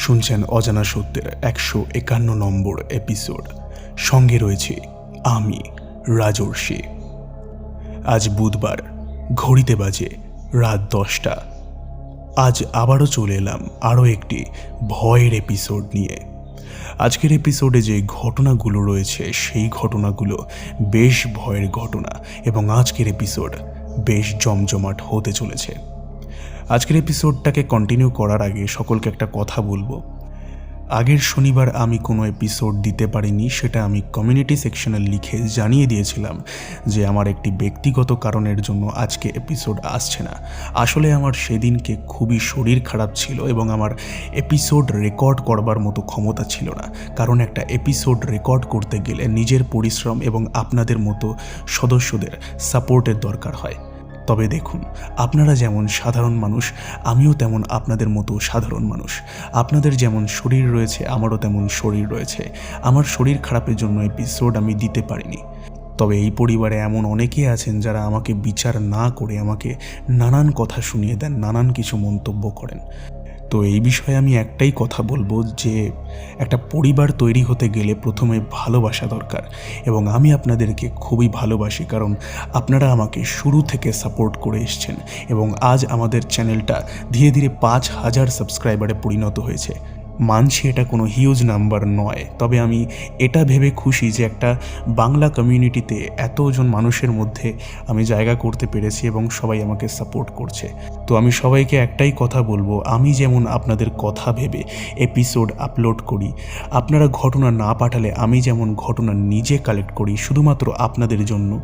শুনছেন অজানা সত্যের একশো একান্ন নম্বর এপিসোড সঙ্গে রয়েছে আমি, রাজর্ষি। আজ বুধবার, ঘড়িতে বাজে রাত দশটা। আজ আবারও চলে এলাম আরও একটি ভয়ের এপিসোড নিয়ে। আজকের এপিসোডে যে ঘটনাগুলো রয়েছে, সেই ঘটনাগুলো বেশ ভয়ের ঘটনা এবং আজকের এপিসোড বেশ জমজমাট হতে চলেছে। আজকের এপিসোডটাকে কন্টিনিউ করার আগে সকলকে একটা কথা বলব। আগের শনিবার আমি কোনো এপিসোড দিতে পারিনি, সেটা আমি কমিউনিটি সেকশনে লিখে জানিয়ে দিয়েছিলাম যে আমার একটি ব্যক্তিগত কারণের জন্য আজকে এপিসোড আসছে না। আসলে আমার সেদিনকে খুবই শরীর খারাপ ছিল এবং আমার এপিসোড রেকর্ড করবার মতো ক্ষমতা ছিল না। কারণ একটা এপিসোড রেকর্ড করতে গেলে নিজের পরিশ্রম এবং আপনাদের মতো সদস্যদের সাপোর্টের দরকার হয়। তবে দেখুন, আপনারা যেমন সাধারণ মানুষ, আমিও তেমন আপনাদের মতো সাধারণ মানুষ। আপনাদের যেমন শরীর রয়েছে, আমারও তেমন শরীর রয়েছে। আমার শরীর খারাপের জন্য এপিসোড আমি দিতে পারিনি। তবে এই পরিবারে এমন অনেকে আছেন যারা আমাকে বিচার না করে আমাকে নানান কথা শুনিয়ে দেন, নানান কিছু মন্তব্য করেন। তো এই বিষয়ে আমি একটাই কথা বলব যে একটা পরিবার তৈরি হতে গেলে প্রথমে ভালোবাসা দরকার এবং আমি আপনাদেরকে খুবই ভালোবাসি কারণ আপনারা আমাকে শুরু থেকে সাপোর্ট করে এসছেন এবং আজ আমাদের চ্যানেলটা ধীরে ধীরে পাঁচ হাজার সাবস্ক্রাইবারে পরিণত হয়েছে। মানছি এটা কোনো হিউজ নাম্বার নয়। তবে আমি এটা ভেবে খুশি যে একটা বাংলা কমিউনিটিতে এতজন মানুষের মধ্যে আমি জায়গা করতে পেরেছি এবং সবাই আমাকে সাপোর্ট করছে। তো আমি সবাইকে একটাই কথা বলব, আমি যেমন আপনাদের কথা ভেবে এপিসোড আপলোড করি, আপনারা ঘটনা না পাঠালে আমি যেমন ঘটনা নিজে কালেক্ট করি, শুধুমাত্র আপনাদের জন্য।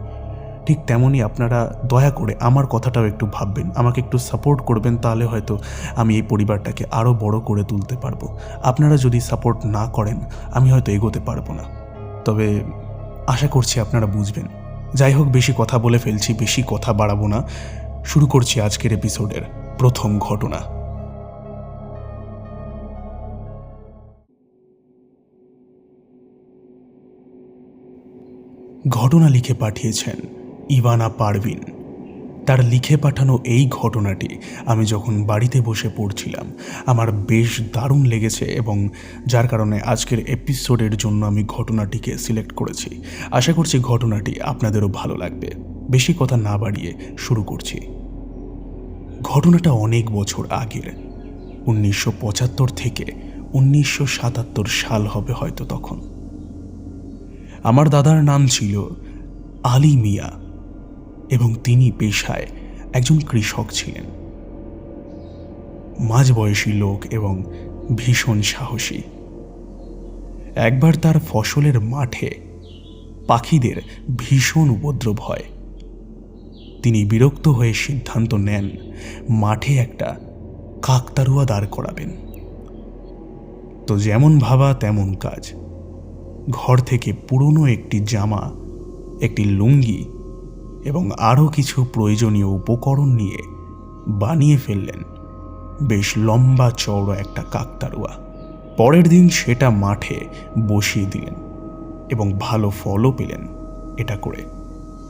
ঠিক তেমনই আপনারা দয়া করে আমার কথাটাও একটু ভাববেন, আমাকে একটু সাপোর্ট করবেন তাহলে হয়তো আমি এই পরিবারটাকে আরও বড় করে তুলতে পারব। আপনারা যদি সাপোর্ট না করেন, আমি হয়তো এগোতে পারব না। তবে আশা করছি আপনারা বুঝবেন। যাই হোক, বেশি কথা বলে ফেলছি, বেশি কথা বাড়াবো না। শুরু করছি আজকের এপিসোডের প্রথম ঘটনা। ঘটনা লিখে পাঠিয়েছেন ইভানা পারভিন। তার লিখে পাঠানো এই ঘটনাটি আমি যখন বাড়িতে বসে পড়ছিলাম, আমার বেশ দারুণ লেগেছে এবং যার কারণে আজকের এপিসোডের জন্য আমি ঘটনাটিকে সিলেক্ট করেছি। আশা করছি ঘটনাটি আপনাদেরও ভালো লাগবে। বেশি কথা না বাড়িয়ে শুরু করছি। ঘটনাটা অনেক বছর আগের। উনিশশো পঁচাত্তর থেকে উনিশশো সাতাত্তর সাল হবে হয়তো তখন। আমার দাদার নাম ছিল আলী মিয়া। এবং তিনি পেশায় একজন কৃষক ছিলেন। মাঝবয়সী লোক এবং ভীষণ সাহসী। একবার তার ফসলের মাঠে পাখিদের ভীষণ উপদ্রব হয়। তিনি বিরক্ত হয়ে সিদ্ধান্ত নেন, মাঠে একটা কাকতারুয়া দাঁড় করাবেন। তো যেমন ভাবা তেমন কাজ। ঘর থেকে পুরনো একটি জামা, একটি লুঙ্গি এবং আরও কিছু প্রয়োজনীয় উপকরণ নিয়ে বানিয়ে ফেললেন। বেশ লম্বা চওড়া একটা কাকতারুয়া পরের দিন সেটা মাঠে বসিয়ে দিলেন এবং ভালো ফলও পেলেন এটা করে।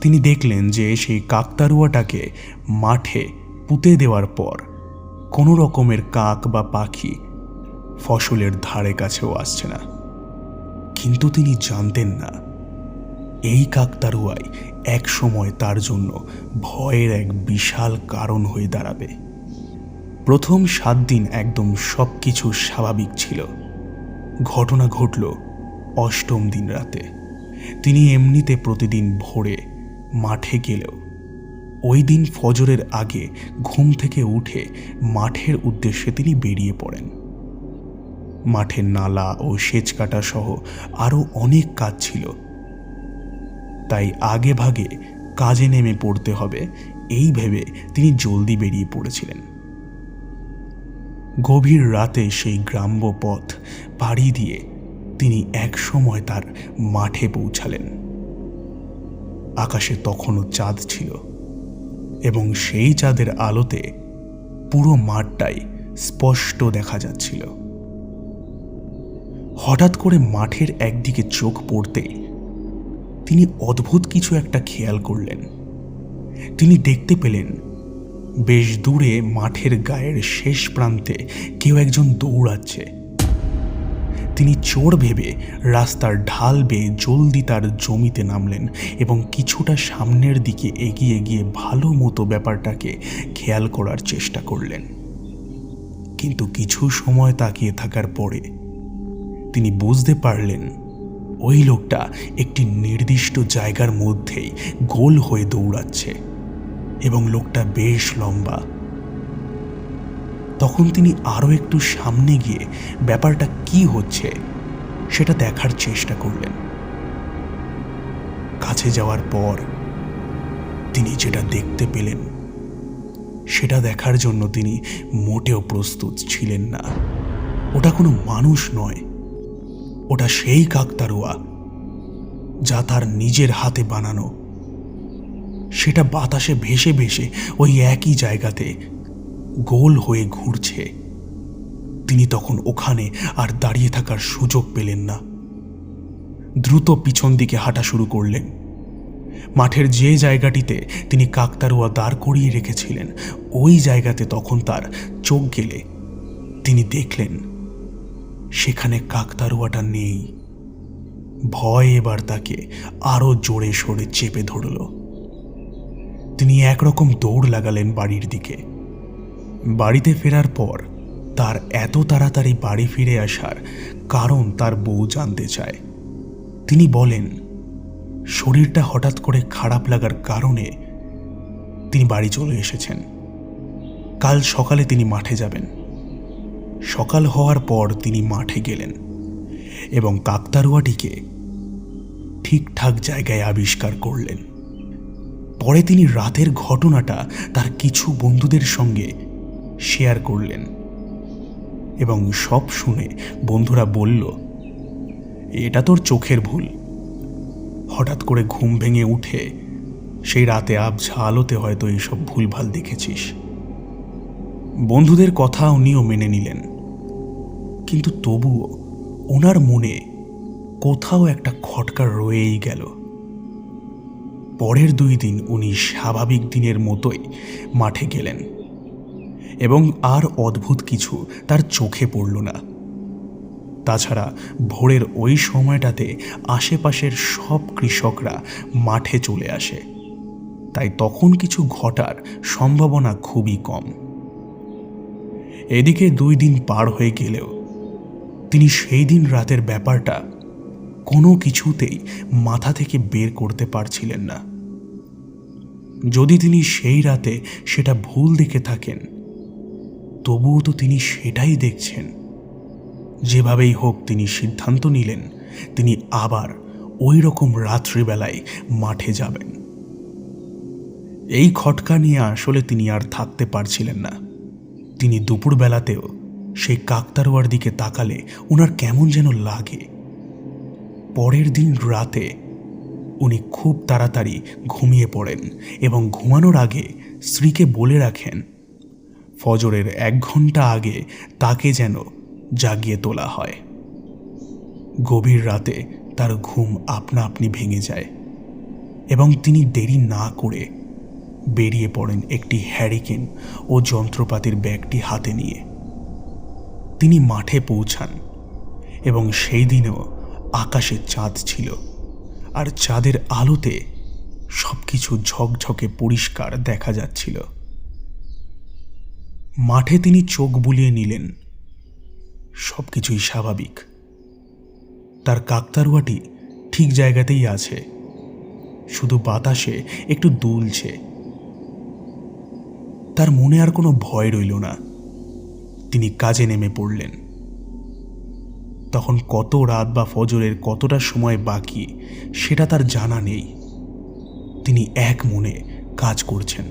তিনি দেখলেন যে সেই কাকতারুয়াটাকে মাঠে পুঁতে দেওয়ার পর কোনো রকমের কাক বা পাখি ফসলের ধারে কাছেও আসছে না। কিন্তু তিনি জানতেন না, এই কাকতারুয়াই এক সময় তার জন্য ভয়ের এক বিশাল কারণ হয়ে দাঁড়াবে। প্রথম সাত দিন একদম সব কিছু স্বাভাবিক ছিল। ঘটনা ঘটল অষ্টম দিন রাতে। তিনি এমনিতে প্রতিদিন ভোরে মাঠে গেলেও, ওই দিন ফজরের আগে ঘুম থেকে উঠে মাঠের উদ্দেশ্যে তিনি বেরিয়ে পড়েন। মাঠের নালা ও সেচ কাটা সহ আরও অনেক কাজ ছিল। তাই আগে ভাগে কাজে নেমে পড়তে হবে। এই ভেবে তিনি জলদি বেরিয়ে পড়েছিলেন। গভীর রাতে সেই গ্রাম্য পথ পাড়ি দিয়ে তিনি এক সময় তার মাঠে পৌঁছালেন। আকাশে তখনও চাঁদ ছিল এবং সেই চাঁদের আলোতে পুরো মাঠটাই স্পষ্ট দেখা যাচ্ছিল। হঠাৎ করে মাঠের একদিকে চোখ পড়তেই তিনি অদ্ভুত কিছু একটা খেয়াল করলেন। তিনি দেখতে পেলেন, বেশ দূরে মাঠের গায়ের শেষ প্রান্তে কেউ একজন দৌড়াচ্ছে। তিনি চোর ভেবে রাস্তার ঢাল বেয়ে জলদি তার জমিতে নামলেন এবং কিছুটা সামনের দিকে এগিয়ে গিয়ে ভালো মতো ব্যাপারটাকে খেয়াল করার চেষ্টা করলেন। কিন্তু কিছু সময় তাকিয়ে থাকার পরে তিনি বুঝতে পারলেন ওই লোকটা একটি নির্দিষ্ট জায়গার মধ্যেই গোল হয়ে দৌড়াচ্ছে এবং লোকটা বেশ লম্বা। তখন তিনি আরও একটু সামনে গিয়ে ব্যাপারটা কি হচ্ছে সেটা দেখার চেষ্টা করলেন। কাছে যাওয়ার পর তিনি যেটা দেখতে পেলেন, সেটা দেখার জন্য তিনি মোটেও প্রস্তুত ছিলেন না। ওটা কোনো মানুষ নয় ওটা সেই কাকতারুয়া যা তার নিজের হাতে বানানো। সেটা বাতাসে ভেসে ভেসে ওই একই জায়গাতে গোল হয়ে ঘুরছে। তিনি তখন ওখানে আর দাঁড়িয়ে থাকার সুযোগ পেলেন না। দ্রুত পিছন দিকে হাঁটা শুরু করলেন। মাঠের যে জায়গাটিতে তিনি কাকতারুয়া দাঁড় করিয়ে রেখেছিলেন, ওই জায়গাতে তখন তার চোখ গেলে তিনি দেখলেন সেখানে কাকতারুয়াটা নেই। ভয় এবার তাকে আরও জোরে সরে চেপে ধরল। তিনি একরকম দৌড় লাগালেন বাড়ির দিকে। বাড়িতে ফেরার পর তার এত তাড়াতাড়ি বাড়ি ফিরে আসার কারণ তার বউ জানতে চায়। তিনি বলেন, শরীরটা হঠাৎ করে খারাপ লাগার কারণে তিনি বাড়ি চলে এসেছেন। কাল সকালে তিনি মাঠে যাবেন। সকাল হওয়ার পর তিনি মাঠে গেলেন এবং কাকতারুয়াটিকে ঠিকঠাক জায়গায় আবিষ্কার করলেন। পরে তিনি রাতের ঘটনাটা তার কিছু বন্ধুদের সঙ্গে শেয়ার করলেন এবং সব শুনে বন্ধুরা বলল, এটা তোর চোখের ভুল। হঠাৎ করে ঘুম ভেঙে উঠে সেই রাতে আবঝা আলোতে হয়তো এইসব ভুলভাল দেখেছিস। বন্ধুদের কথা উনিও মেনে নিলেন। কিন্তু তবুও ওনার মনে কোথাও একটা খটকা রয়েই গেল। পরের দুই দিন উনি স্বাভাবিক দিনের মতোই মাঠে গেলেন এবং আর অদ্ভুত কিছু তার চোখে পড়ল না। তাছাড়া ভোরের ওই সময়টাতে আশেপাশের সব কৃষকরা মাঠে চলে আসে, তাই তখন কিছু ঘটার সম্ভাবনা খুবই কম। এদিকে দুই দিন পার হয়ে গেলেও তিনি সেই দিন রাতের ব্যাপারটা কোনো কিছুতেই মাথা থেকে বের করতে পারছিলেন না। যদি তিনি সেই রাতে সেটা ভুল দেখে থাকেন, তবুও তো তিনি সেটাই দেখছেন। যেভাবেই হোক তিনি সিদ্ধান্ত নিলেন, তিনি আবার ওই রকম রাত্রিবেলায় মাঠে যাবেন। এই খটকা নিয়ে আসলে তিনি আর থাকতে পারছিলেন না। তিনি দুপুরবেলাতেও সেই কাকতারোয়ার দিকে তাকালে ওনার কেমন যেন লাগে। পরের দিন রাতে উনি খুব তাড়াতাড়ি ঘুমিয়ে পড়েন এবং ঘুমানোর আগে স্ত্রীকে বলে রাখেন, ফজরের এক ঘণ্টা আগে তাকে যেন জাগিয়ে তোলা হয়। গভীর রাতে তার ঘুম আপনা আপনি ভেঙে যায় এবং তিনি দেরি না করে বেরিয়ে পড়েন একটি হ্যারিকেন ও যন্ত্রপাতির ব্যাগটি হাতে নিয়ে। তিনি মাঠে পৌঁছান এবং সেই দিনেও আকাশে চাঁদ ছিল আর চাঁদের আলোতে সবকিছু ঝকঝকে পরিষ্কার দেখা যাচ্ছিল। মাঠে তিনি চোখ বুলিয়ে নিলেন, সবকিছুই স্বাভাবিক। তার কাকতারুয়াটি ঠিক জায়গাতেই আছে, শুধু বাতাসে একটু দুলছে। তার মনে আর কোনো ভয় রইল না। তিনি কাজে নেমে পড়লেন। তখন কত রাত বা ফজরের কতটা সময় বাকি, সেটা তার জানা নেই। তিনি এক মনে কাজ করছেন।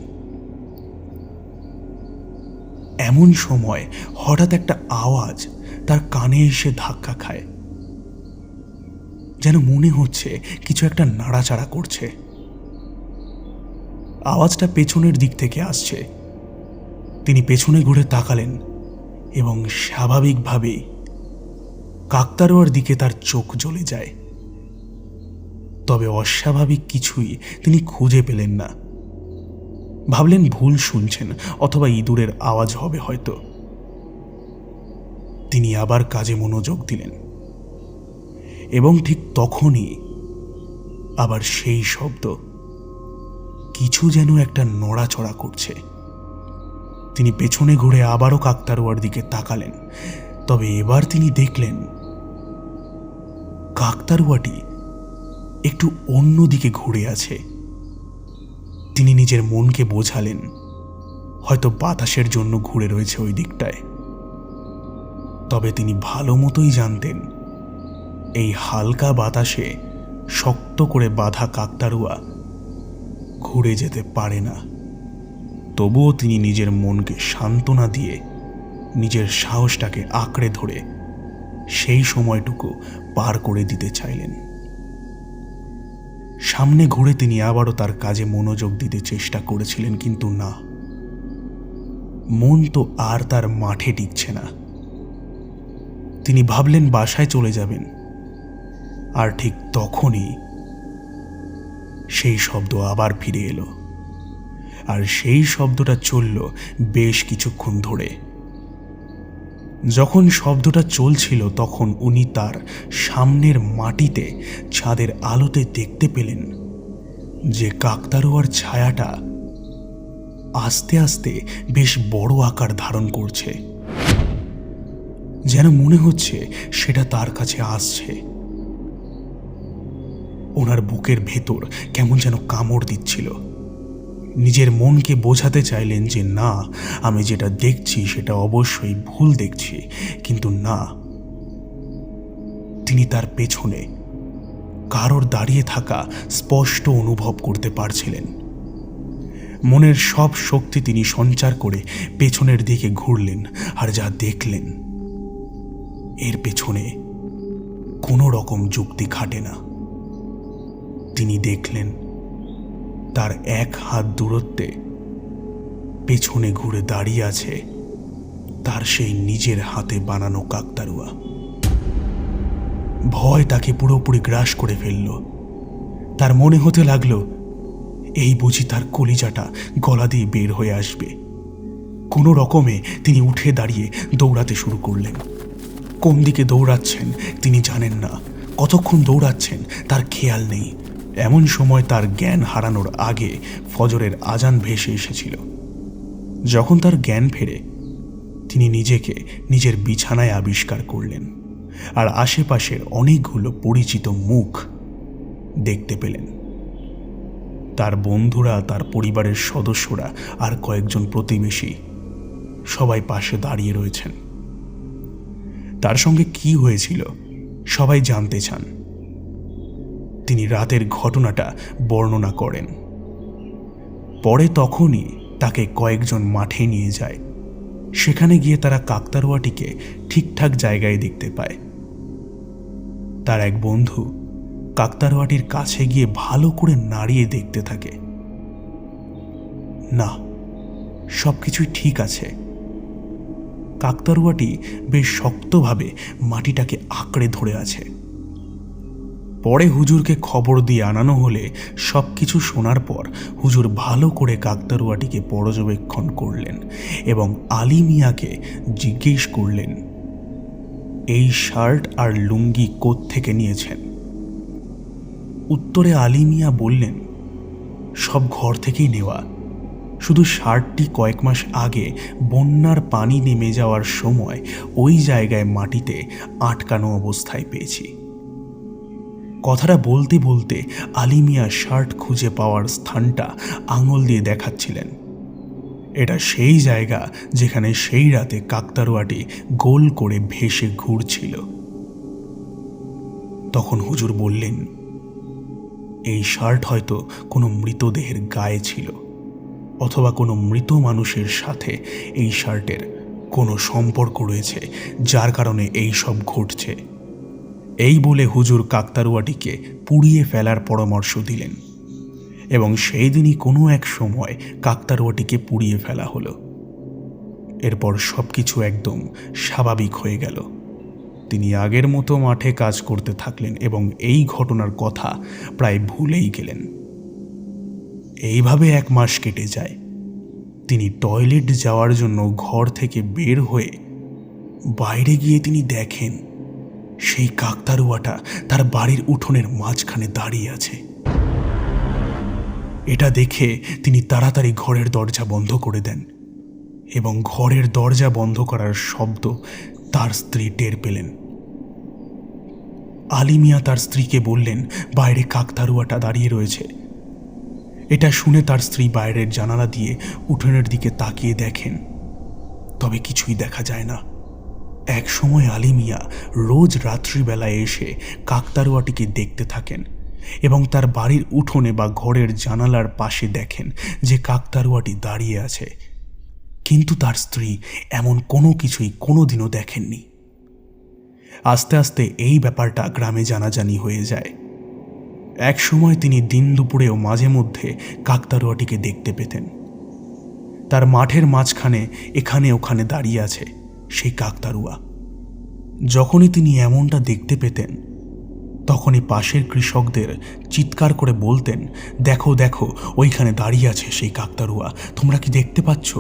এমন সময় হঠাৎ একটা আওয়াজ তার কানে এসে ধাক্কা খায়। যেন মনে হচ্ছে কিছু একটা নাড়াচাড়া করছে। আওয়াজটা পেছনের দিক থেকে আসছে। তিনি পেছনে ঘুরে তাকালেন এবং স্বাভাবিকভাবেই কাকতারোয়ার দিকে তার চোখ জ্বলে যায়। তবে অস্বাভাবিক কিছুই তিনি খুঁজে পেলেন না। ভাবলেন ভুল শুনছেন অথবা ইঁদুরের আওয়াজ হবে হয়তো। তিনি আবার কাজে মনোযোগ দিলেন এবং ঠিক তখনই আবার সেই শব্দ, কিছু যেন একটা নড়াচড়া করছে। তিনি পেছনে ঘুরে আবারও কাকতারুয়ার দিকে তাকালেন। তবে এবার তিনি দেখলেন, কাকতারুয়াটি একটু অন্য দিকে ঘুরে আছে। তিনি নিজের মনকে বোঝালেন, হয়তো বাতাসের জন্য ঘুরে রয়েছে ওই দিকটায়। তবে তিনি ভালো মতোই জানতেন, এই হালকা বাতাসে শক্ত করে বাঁধা কাকতারুয়া ঘুরে যেতে পারে না। তবুও তিনি নিজের মনকে সান্ত্বনা দিয়ে, নিজের সাহসটাকে আঁকড়ে ধরে সেই সময়টুকু পার করে দিতে চাইলেন। সামনে ঘুরে তিনি আবারও তার কাজে মনোযোগ দিতে চেষ্টা করেছিলেন, কিন্তু না। মন তো আর তার মাঠে টিকছে না। তিনি ভাবলেন, বাসায় চলে যাবেন। আর ঠিক তখনই সেই শব্দ আবার ফিরে এলো। আর সেই শব্দটা চলল বেশ কিছুক্ষণ ধরে। যখন শব্দটা চলছিল তখন উনি তার সামনের মাটিতে ছাদের আলোতে দেখতে পেলেন যে কাকতারুয়ার ছায়াটা আস্তে আস্তে বেশ বড় আকার ধারণ করছে। যেন মনে হচ্ছে সেটা তার কাছে আসছে। ওনার বুকের ভেতর কেমন যেন কামড় দিচ্ছিল। নিজের মনকে বোঝাতে চাইলেন যে, না, আমি যেটা দেখছি সেটা অবশ্যই ভুল দেখছি। কিন্তু না, তিনি তার পেছনে কারোর দাঁড়িয়ে থাকা স্পষ্ট অনুভব করতে পারছিলেন। মনের সব শক্তি তিনি সঞ্চার করে পেছনের দিকে ঘুরলেন আর যা দেখলেন, এর পেছনে কোনো রকম যুক্তি খাটে না। তিনি দেখলেন তার এক হাত দূরত্বে। পেছনে ঘুরে দাঁড়িয়ে আছে তার সেই নিজের হাতে বানানো কাকতারুয়া ভয় তাকে পুরোপুরি গ্রাস করে ফেলল। তার মনে হতে লাগল, এই বুঝি তার কলিজাটা গলা দিয়ে বের হয়ে আসবে। কোনো রকমে তিনি উঠে দাঁড়িয়ে দৌড়াতে শুরু করলেন। কোন দিকে দৌড়াচ্ছেন তিনি জানেন না। কতক্ষণ দৌড়াচ্ছেন তার খেয়াল নেই। এমন সময় তার জ্ঞান হারানোর আগে ফজরের আজান ভেসে এসেছিল। যখন তার জ্ঞান ফেরে, তিনি নিজেকে নিজের বিছানায় আবিষ্কার করলেন আর আশেপাশের অনেকগুলো পরিচিত মুখ দেখতে পেলেন। তার বন্ধুরা, তার পরিবারের সদস্যরা আর কয়েকজন প্রতিবেশী সবাই পাশে দাঁড়িয়ে রয়েছেন। তার সঙ্গে কি হয়েছিল সবাই জানতে চান। তিনি রাতের ঘটনাটা বর্ণনা করেন। পরে তখনই তাকে কয়েকজন মাঠে নিয়ে যায়। সেখানে গিয়ে তারা কাকতারুয়াটিকে ঠিকঠাক জায়গায় দেখতে পায়। তার এক বন্ধু কাকতারুয়াটির কাছে গিয়ে ভালো করে নাড়িয়ে দেখতে থাকে। না সব কিছুই ঠিক আছে। কাকতারুয়াটি বেশ শক্তভাবে মাটিটাকে আঁকড়ে ধরে আছে। পরে হুজুরকে খবর দিয়ে আনানো হলে সব কিছু শোনার পর হুজুর ভালো করে কাকতারুয়াটিকে পর্যবেক্ষণ করলেন এবং আলী মিয়াকে জিজ্ঞেস করলেন, এই শার্ট আর লুঙ্গি থেকে নিয়েছেন? উত্তরে আলী মিয়া বললেন, সব ঘর থেকেই নেওয়া। শুধু শার্টটি কয়েক মাস আগে বন্যার পানি নেমে যাওয়ার সময় ওই জায়গায় মাটিতে আটকানো অবস্থায় পেয়েছি। কথাটা বলতে বলতে আলিমিয়া শার্ট খুঁজে পাওয়ার স্থানটা আঙুল দিয়ে দেখাচ্ছিলেন। এটা সেই জায়গা যেখানে সেই রাতে কাকতারুয়াটি গোল করে ভেসে ঘুরছিল। তখন হুজুর বললেন, এই শার্ট হয়তো কোনো মৃতদেহের গায়ে ছিল, অথবা কোনো মৃত মানুষের সাথে এই শার্টের কোনো সম্পর্ক রয়েছে, যার কারণে এই সব ঘটছে। এই বলে হুজুর কাকতারুয়াটিকে পুড়িয়ে ফেলার পরামর্শ দিলেন। এবং সেই দিনই কোনো এক সময় কাকতারুয়াটিকে পুড়িয়ে ফেলা হলো। এরপর সব কিছু একদম স্বাভাবিক হয়ে গেল। তিনি আগের মতো মাঠে কাজ করতে থাকলেন এবং এই ঘটনার কথা প্রায় ভুলেই গেলেন। এইভাবে এক মাস কেটে যায়। তিনি টয়লেট যাওয়ার জন্য ঘর থেকে বের হয়ে বাইরে গিয়ে তিনি দেখেন সেই কাকতারুয়াটা তার বাড়ির উঠোনের মাঝখানে দাঁড়িয়ে আছে। এটা দেখে তিনি তাড়াতাড়ি ঘরের দরজা বন্ধ করে দেন এবং ঘরের দরজা বন্ধ করার শব্দ তার স্ত্রী টের পেলেন। আলী মিয়া তার স্ত্রীকে বললেন, বাইরে কাকতারুয়াটা দাঁড়িয়ে রয়েছে। এটা শুনে তার স্ত্রী বাইরের জানালা দিয়ে উঠোনের দিকে তাকিয়ে দেখেন। তবে কিছুই দেখা যায় না। এক সময় আলী মিয়া রোজ রাত্রিবেলায় এসে কাকতারুয়াটিকে দেখতে থাকেন এবং তার বাড়ির উঠোনে বা ঘরের জানালার পাশে দেখেন যে কাকতারুয়াটি দাঁড়িয়ে আছে। কিন্তু তার স্ত্রী এমন কোনো কিছুই কোনোদিনও দেখেননি। আস্তে আস্তে এই ব্যাপারটা গ্রামে জানাজানি হয়ে যায়। এক সময় তিনি দিন দুপুরেও মাঝে মধ্যে কাকতারুয়াটিকে দেখতে পেতেন। তার মাঠের মাঝখানে এখানে ওখানে দাঁড়িয়ে আছে। সেই কাকতারুয়া। যখনই তিনি এমনটা দেখতে পেতেন, তখনই পাশের কৃষকদের চিৎকার করে বলতেন, দেখো দেখো, ওইখানে দাঁড়িয়ে আছে সেই কাকতারুয়া, তোমরা কি দেখতে পাচ্ছ?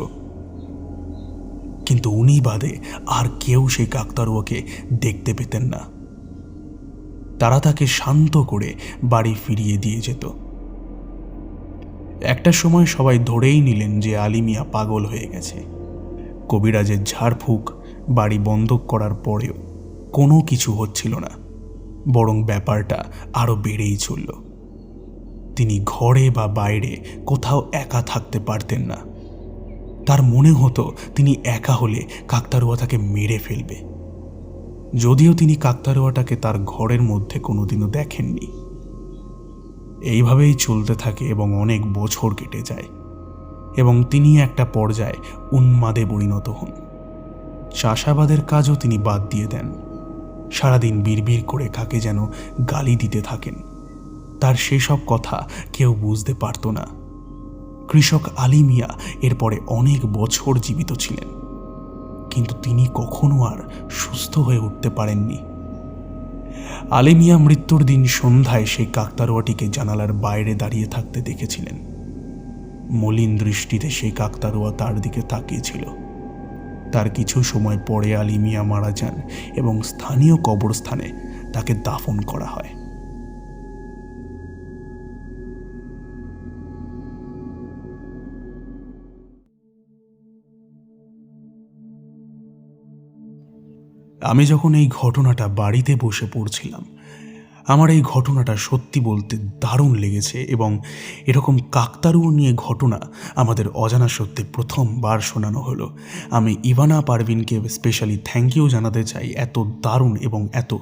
কিন্তু উনি বাদে আর কেউ সেই কাকতারুয়াকে দেখতে পেতেন না। তারা তাকে শান্ত করে বাড়ি ফিরিয়ে দিয়ে যেত। একটা সময় সবাই ধরেই নিলেন যে আলিমিয়া পাগল হয়ে গেছে। কবিরাজের ঝাড়ফুঁক বাড়ি বন্ধক করার পরেও কোনো কিছু হচ্ছিল না, বরং ব্যাপারটা আরও বেড়েই চলল। তিনি ঘরে বা বাইরে কোথাও একা থাকতে পারতেন না। তার মনে হতো তিনি একা হলে কাকতারুয়া তাকে মেরে ফেলবে। যদিও তিনি কাকতারুয়াটাকে তার ঘরের মধ্যে কোনোদিনও দেখেননি। এইভাবেই চলতে থাকে এবং অনেক বছর কেটে যায়, এবং তিনি একটা পর্যায়ে উন্মাদে পরিণত হন। চাষাবাদের কাজও তিনি বাদ দিয়ে দেন। সারাদিন বিড়বিড় করে কাকে যেন গালি দিতে থাকেন। তার সেসব কথা কেউ বুঝতে পারত না। কৃষক আলী মিয়া এরপরে অনেক বছর জীবিত ছিলেন। কিন্তু তিনি কখনো আর সুস্থ হয়ে উঠতে পারেননি। আলিমিয়া মৃত্যুর দিন সন্ধ্যায় সেই কাকতারোয়াটিকে জানালার বাইরে দাঁড়িয়ে থাকতে দেখেছিলেন। মলিন দৃষ্টিতে সেই কাকতারুয়া তার দিকে তাকিয়েছিল তার কিছু সময় পরে আলিমিয়া মারা যান এবং স্থানীয় কবরস্থানে তাকে দাফন করা হয়। আমি যখন এই ঘটনাটা বাড়িতে বসে পড়ছিলাম আমার এই ঘটনাটা সত্যি বলতে দারুণ লেগেছে এবং এরকম কাকতারুও নিয়ে ঘটনা আমাদের অজানা সত্যি প্রথমবার শোনানো হলো। আমি ইভানা পারভিনকে স্পেশালি থ্যাংক ইউ জানাতে চাই এত দারুণ এবং এত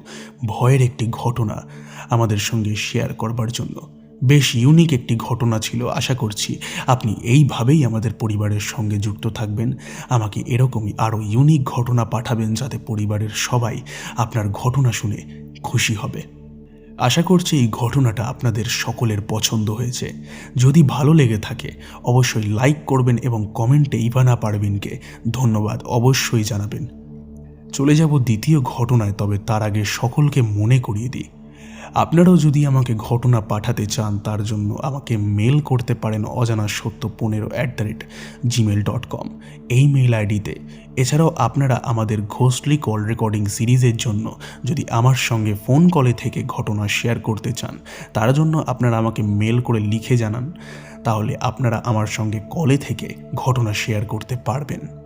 ভয়ের একটি ঘটনা আমাদের সঙ্গে শেয়ার করবার জন্য। বেশ ইউনিক একটি ঘটনা ছিল, আশা করছি আপনি এইভাবেই আমাদের পরিবারের সঙ্গে যুক্ত থাকবেন। আমাকে এরকমই আরও ইউনিক ঘটনা পাঠাবেন যাতে পরিবারের সবাই আপনার ঘটনা শুনে খুশি হবে। আশা করছি এই ঘটনাটা আপনাদের সকলের পছন্দ হয়েছে। যদি ভালো লেগে থাকে, অবশ্যই লাইক করবেন এবং কমেন্টে ইভানা পারবিনকে ধন্যবাদ অবশ্যই জানাবেন। চলে যাব দ্বিতীয় ঘটনায়, তবে তার আগে সকলকে মনে করিয়ে দিই। আপনারাও যদি আমাকে ঘটনা পাঠাতে চান, তার জন্য আমাকে মেল করতে পারেন অজানা সত্য পনেরো at the rate Gmail dot com এই মেল আইডিতে এছাড়াও আপনারা আমাদের ঘোস্টলি কল রেকর্ডিং সিরিজের জন্য যদি আমার সঙ্গে ফোন কলে থেকে ঘটনা শেয়ার করতে চান, তার জন্য আপনারা আমাকে মেল করে লিখে জানান। তাহলে আপনারা আমার সঙ্গে কলে থেকে ঘটনা শেয়ার করতে পারবেন।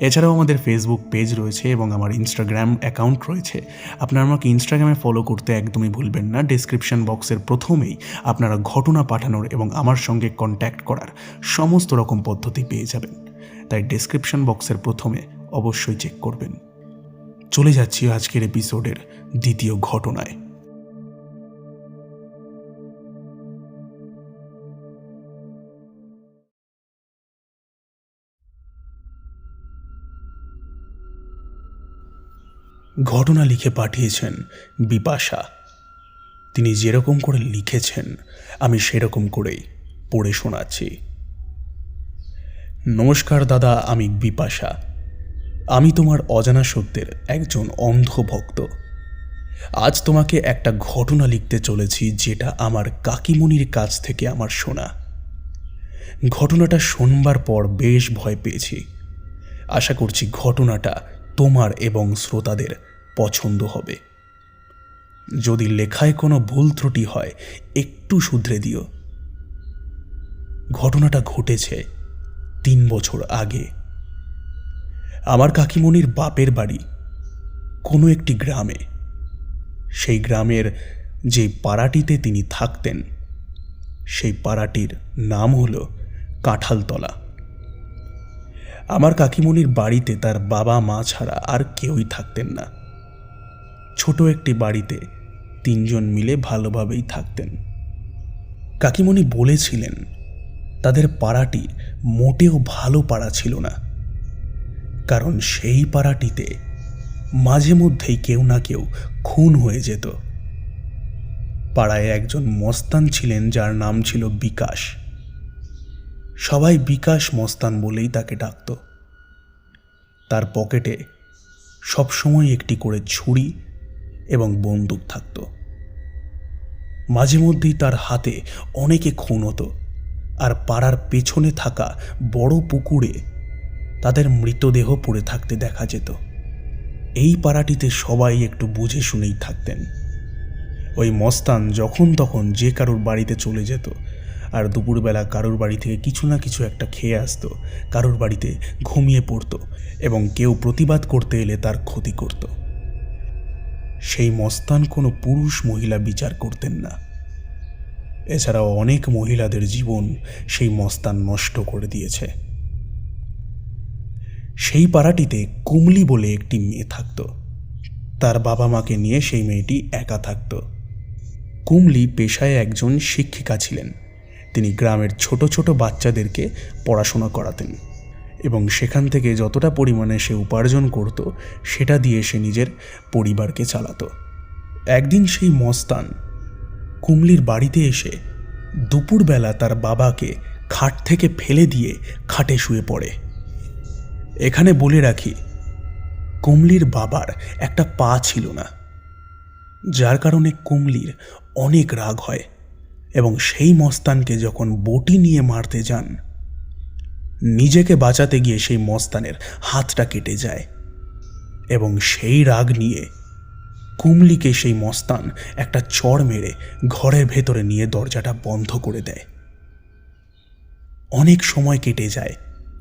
এছাড়াও আমাদের ফেসবুক পেজ রয়েছে এবং আমার ইনস্টাগ্রাম অ্যাকাউন্ট রয়েছে। আপনারা আমাকে ইনস্টাগ্রামে ফলো করতে একদমই ভুলবেন না। ডিসক্রিপশন বক্সের প্রথমেই আপনারা ঘটনা পাঠানোর এবং আমার সঙ্গে কন্ট্যাক্ট করার সমস্ত রকম পদ্ধতি পেয়ে যাবেন। তাই ডিসক্রিপশন বক্সের প্রথমে অবশ্যই চেক করবেন। চলে যাচ্ছি আজকের এপিসোডের দ্বিতীয় ঘটনায়। ঘটনা লিখে পাঠিয়েছেন বিপাশা। তিনি যেরকম করে লিখেছেন, আমি সেরকম করেই পড়ে শোনাচ্ছি। নমস্কার দাদা, আমি বিপাশা। আমি তোমার অজানা সত্যের একজন অন্ধ ভক্ত। আজ তোমাকে একটা ঘটনা লিখতে চলেছি, যেটা আমার কাকিমণির কাছ থেকে আমার শোনা। ঘটনাটা শোনবার পর বেশ ভয় পেয়েছি। আশা করছি ঘটনাটা তোমার এবং শ্রোতাদের পছন্দ হবে। যদি লেখায় কোনো ভুল ত্রুটি হয়, একটু শুধরে দিও। ঘটনাটা ঘটেছে তিন বছর আগে। আমার কাকিমণির বাপের বাড়ি, কোনো একটি গ্রামে। সেই গ্রামের যে পাড়াটিতে তিনি থাকতেন, সেই পাড়াটির নাম হলো কাঁঠালতলা। আমার কাকিমণির বাড়িতে তার বাবা মা ছাড়া আর কেউই থাকতেন না। ছোট একটি বাড়িতে তিনজন মিলে ভালোভাবেই থাকতেন। কাকিমণি বলেছিলেন, তাদের পাড়াটি মোটেও ভালো পাড়া ছিল না। কারণ সেই পাড়াটিতে মাঝে মধ্যেই কেউ না কেউ খুন হয়ে যেত। পাড়ায় একজন মস্তান ছিলেন যার নাম ছিল বিকাশ। সবাই বিকাশ মস্তান বলেই তাকে ডাকত। তার পকেটে সবসময় একটি করে ছুরি এবং বন্দুক থাকত। মাঝে মধ্যেই তার হাতে অনেকে খুন হতো আর পাড়ার পেছনে থাকা বড় পুকুরে তাদের মৃতদেহ পড়ে থাকতে দেখা যেত। এই পাড়াটিতে সবাই একটু বুঝে শুনেই থাকতেন। ওই মস্তান যখন তখন যে কারোর বাড়িতে চলে যেত আর দুপুরবেলা কারোর বাড়ি থেকে কিছু না কিছু একটা খেয়ে আসতো, কারোর বাড়িতে ঘুমিয়ে পড়তো এবং কেউ প্রতিবাদ করতে এলে তার ক্ষতি করত। সেই মস্তান কোনো পুরুষ মহিলা বিচার করতেন না। এছাড়াও অনেক মহিলাদের জীবন সেই মস্তান নষ্ট করে দিয়েছে। সেই পাড়াটিতে কুমলি বলে একটি মেয়ে থাকত। তার বাবা মাকে নিয়ে সেই মেয়েটি একা থাকত। কুমলি পেশায় একজন শিক্ষিকা ছিলেন। তিনি গ্রামের ছোট ছোট বাচ্চাদেরকে পড়াশোনা করাতেন এবং সেখান থেকে যতটা পরিমাণে সে উপার্জন করত, সেটা দিয়ে সে নিজের পরিবারকে চালাত। একদিন সেই মস্তান কুমলির বাড়িতে এসে দুপুরবেলা তার বাবাকে খাট থেকে ফেলে দিয়ে খাটে শুয়ে পড়ে। এখানে বলে রাখি, কুমলির বাবার একটা পা ছিল না, যার কারণে কুমলির অনেক রাগ হয়। এবং সেই মস্তানকে যখন বটি নিয়ে মারতে যান, নিজেকে বাঁচাতে গিয়ে সেই মস্তানের হাতটা কেটে যায় এবং সেই রাগ নিয়ে কুমলিকে সেই মস্তান একটা চড় মেরে ঘরের ভেতরে নিয়ে দরজাটা বন্ধ করে দেয়। অনেক সময় কেটে যায়,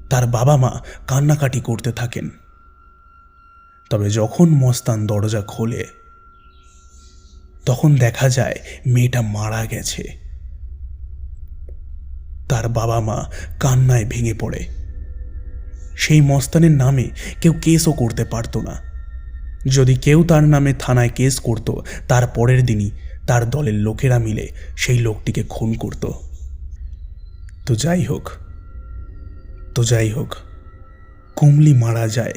তার বাবা মা কান্নাকাটি করতে থাকেন। তবে যখন মস্তান দরজা খোলে, তখন দেখা যায় মেয়েটা মারা গেছে। তার বাবা মা কান্নায় ভেঙে পড়ে। সেই মস্তানের নামে কেউ কেসও করতে পারতো না। যদি কেউ তার নামে থানায় কেস করত, তার পরের দিনই তার দলের লোকেরা মিলে সেই লোকটিকে খুন করত। তো যাই হোক, তো যাই হোক, কুমলি মারা যায়।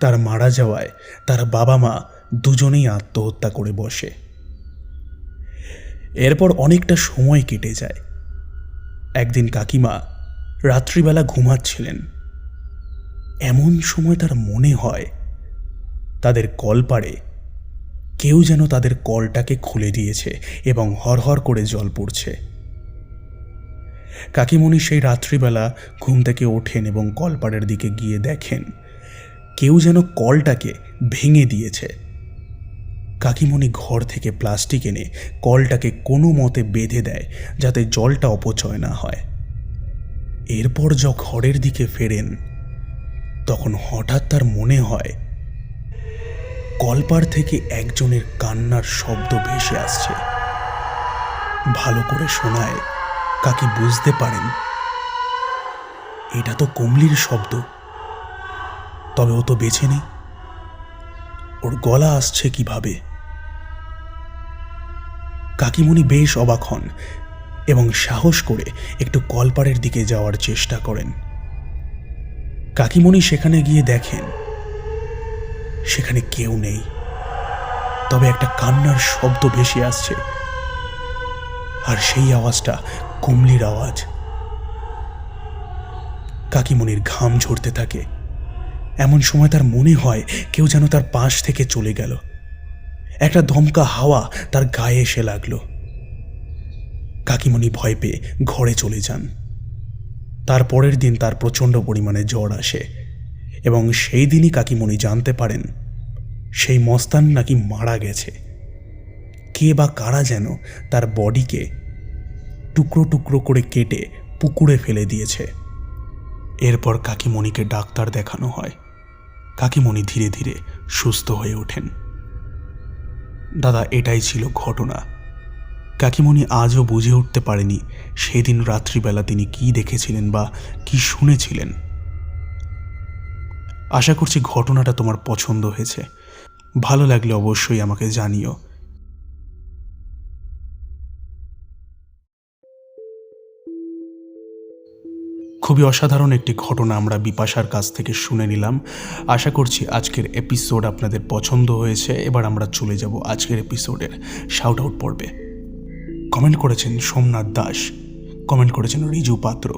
তার মারা যাওয়ায় তার বাবা মা দুজনেই আত্মহত্যা করে বসে। এরপর অনেকটা সময় কেটে যায়। একদিন কাকিমা রাত্রিবেলা ঘুমাচ্ছিলেন। এমন সময় তার মনে হয়, তাদের কল পাড়ে কেউ যেন তাদের কলটাকে খুলে দিয়েছে এবং হরহর করে জল পড়ছে। কাকিমণি সেই রাত্রিবেলা ঘুম থেকে ওঠেন এবং কলপাড়ের দিকে গিয়ে দেখেন, কেউ যেন কলটাকে ভেঙে দিয়েছে। কাকিমণি ঘর থেকে প্লাস্টিক এনে কলটাকে কোনো মতে বেঁধে দেয় যাতে জলটা অপচয় না হয়। এরপর য ঘরের দিকে ফেরেন, তখন হঠাৎ তার মনে হয়, কলপার থেকে একজনের কান্নার শব্দ ভেসে আসছে। ভালো করে শোনায়, কাকি বুঝতে পারেন, এটা তো কমলির শব্দ। তবে ও তো বেছে নেই। ওর গলা আসছে কীভাবে? কাকিমণি বেশ অবাক হন এবং সাহস করে একটু কলপাড়ের দিকে যাওয়ার চেষ্টা করেন। কাকিমণি সেখানে গিয়ে দেখেন, সেখানে কেউ নেই। তবে একটা কান্নার শব্দ ভেসে আসছে। আর সেই আওয়াজটা কুমলির আওয়াজ। কাকিমণির ঘাম ঝরতে থাকে। এমন সময় তার মনে হয় কেউ যেন তার পাশ থেকে চলে গেল। একটা ধমকা হাওয়া তার গায়ে এসে লাগল। কাকিমণি ভয় পেয়ে ঘরে চলে যান। তার পরের দিন তার প্রচণ্ড পরিমাণে জ্বর আসে এবং সেই দিনই কাকিমণি জানতে পারেন সেই মস্তান নাকি মারা গেছে। কে বা কারা যেন তার বডিকে টুকরো টুকরো করে কেটে পুকুরে ফেলে দিয়েছে। এরপর কাকিমণিকে ডাক্তার দেখানো হয়। কাকিমণি ধীরে ধীরে সুস্থ হয়ে ওঠেন। দাদা, এটাই ছিল ঘটনা। কাকিমণি আজও বুঝে উঠতে পারেনি সেদিন রাত্রিবেলা তিনি কি দেখেছিলেন বা কি শুনেছিলেন। আশা করছি ঘটনাটা তোমার পছন্দ হয়েছে। ভালো লাগলে অবশ্যই আমাকে জানিও। খুবই অসাধারণ একটি ঘটনা আমরা বিপাশার কাছ থেকে শুনে নিলাম। আশা করছি আজকের এপিসোড আপনাদের পছন্দ হয়েছে। এবার আমরা চলে যাব আজকের এপিসোডের শাউট আউট পর্বে। কমেন্ট করেছেন সোমনাথ দাস কমেন্ট করেছেন রিজু পাত্র,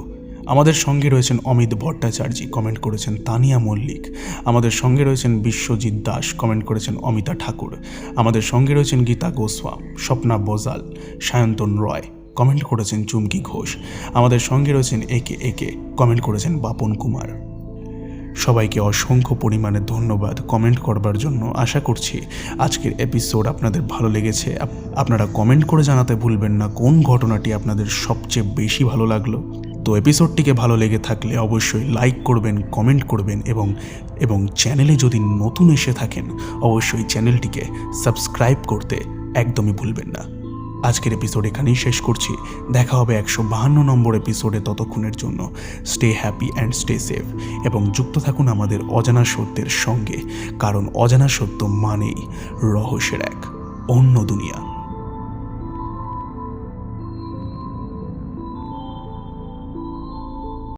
আমাদের সঙ্গে রয়েছেন অমিত ভট্টাচার্য কমেন্ট করেছেন তানিয়া মল্লিক, আমাদের সঙ্গে রয়েছেন বিশ্বজিৎ দাস কমেন্ট করেছেন অমিতা ঠাকুর, আমাদের সঙ্গে রয়েছেন গীতা গোস্বাম, স্বপ্না বোজাল, সায়ন্তন রয়। কমেন্ট করেছেন চুমকি ঘোষ। আমাদের সঙ্গে রয়েছেন একে একে, কমেন্ট করেছেন বাপন কুমার। সবাইকে অসংখ্য পরিমাণে ধন্যবাদ কমেন্ট করবার জন্য। আশা করছি আজকের এপিসোড আপনাদের ভালো লেগেছে। আপনারা কমেন্ট করে জানাতে ভুলবেন না কোন ঘটনাটি আপনাদের সবচেয়ে বেশি ভালো লাগল। তো এপিসোডটিকে ভালো লেগে থাকলে অবশ্যই লাইক করবেন, কমেন্ট করবেন এবং এবং চ্যানেলে যদি নতুন এসে থাকেন, অবশ্যই চ্যানেলটিকে সাবস্ক্রাইব করতে একদমই ভুলবেন না। আজকের এপিসোড এখানেই শেষ করছি। দেখা হবে একশো বাহান্ন নম্বর এপিসোডে ততক্ষণের জন্য। Stay happy and stay safe এবং যুক্ত থাকুন আমাদের অজানা সত্যের সঙ্গে। কারণ অজানা সত্য মানেই রহস্যের এক অন্য দুনিয়া।